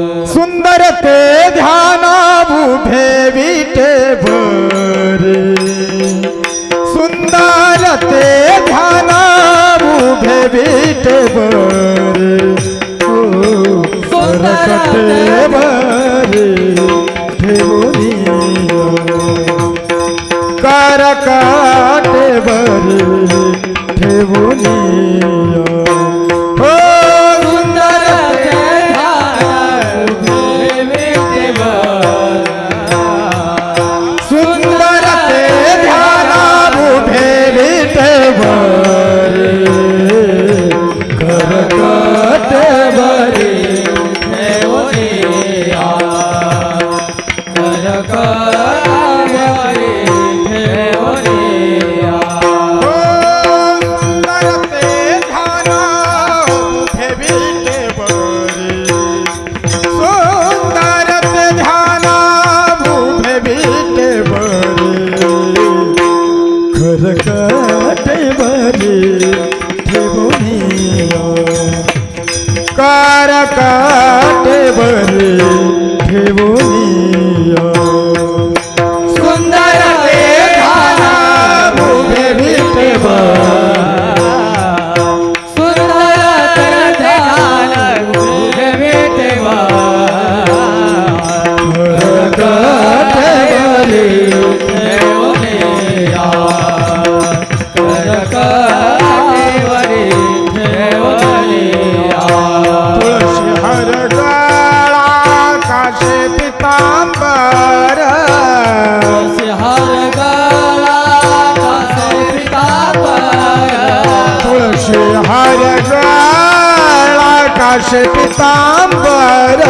सुंदर ते ध्याना उभे विटे भरे. सुंदर ते ध्याना उभे विटे भरे. सुंदर ते भरे. ठेवणी भरे. करकटे बरे ठेवून पितांबर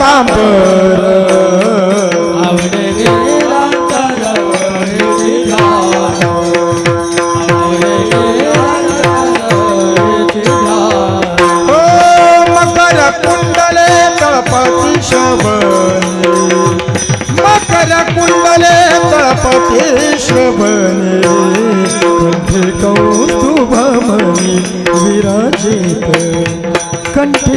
कांबर हो, मकर कुंडले तळपती शबने मकर कुंडले तळपती शबने कौस्तुभमनी विराजित. कंठी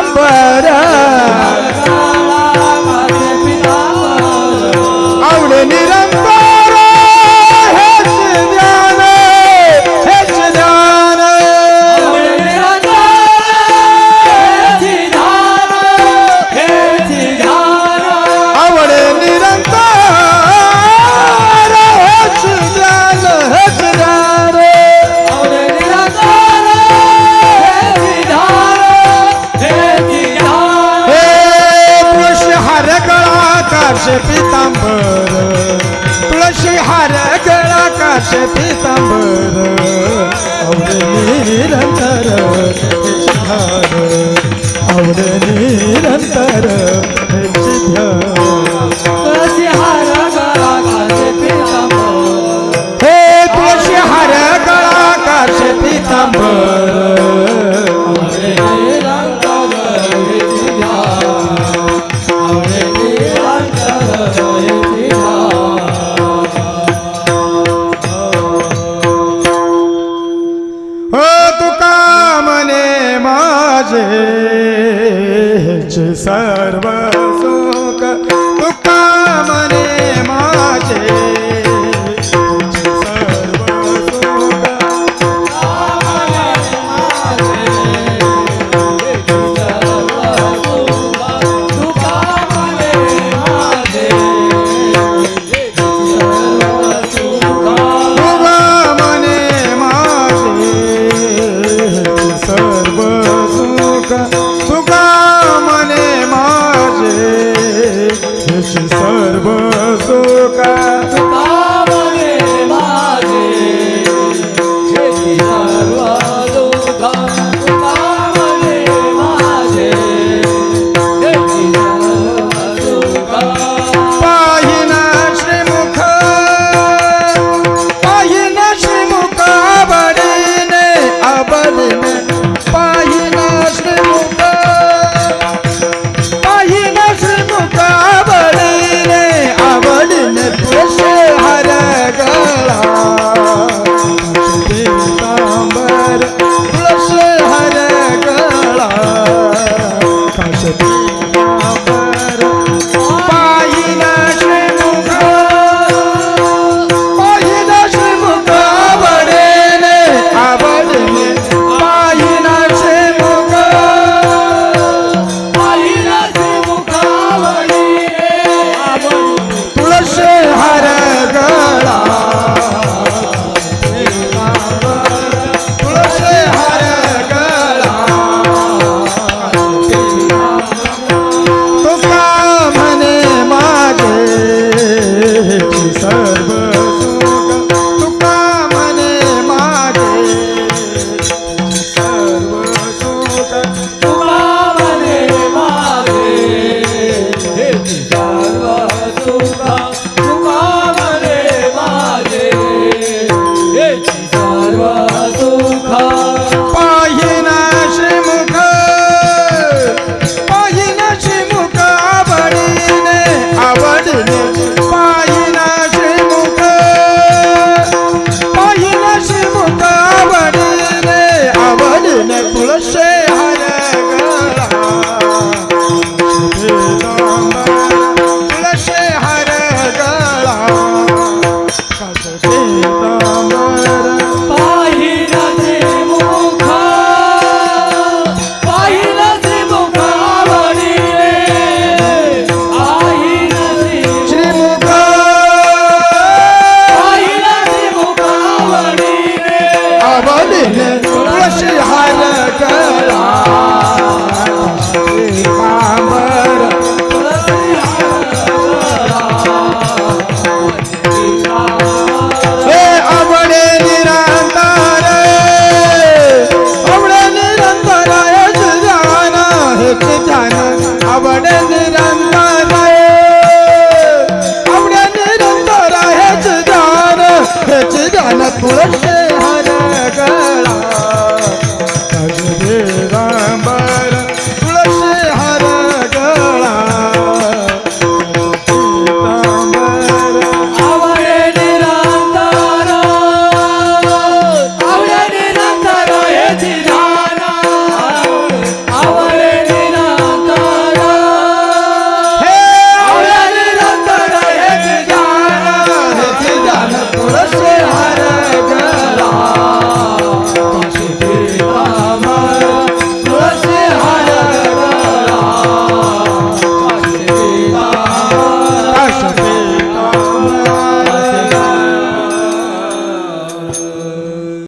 हार गळा काश पितांबर आवडणी निरंतर हार आवडणी निरंतर सिद्ध sarma सर्व सुखा